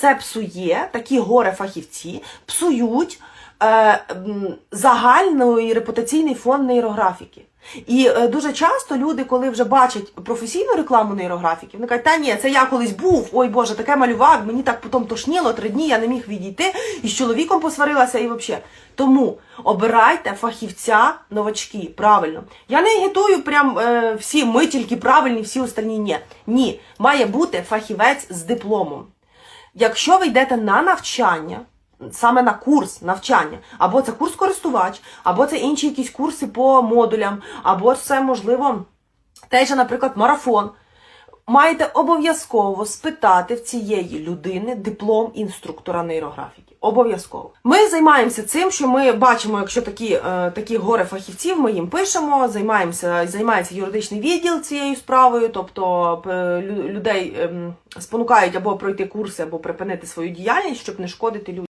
це псує, такі горе-фахівці псують е, загальний репутаційний фон нейрографіки. І е, дуже часто люди, коли вже бачать професійну рекламу нейрографіки, вони кажуть, та ні, це я колись був, ой Боже, таке малював, мені так потім тошніло, три дні я не міг відійти, і з чоловіком посварилася, і взагалі. Тому обирайте фахівця новачки, правильно. Я не агітую прям е, всі, ми тільки правильні, всі остальні ні. Ні, має бути фахівець з дипломом. Якщо ви йдете на навчання, саме на курс навчання, або це курс користувач, або це інші якісь курси по модулям, або це, можливо, же, наприклад, марафон. Маєте обов'язково спитати в цієї людини диплом інструктора нейрографіки. Обов'язково. Ми займаємося цим, що ми бачимо, якщо такі, е, такі горе фахівців, ми їм пишемо, займаємося, займається юридичний відділ цією справою, тобто е, людей ем, спонукають або пройти курси, або припинити свою діяльність, щоб не шкодити людям.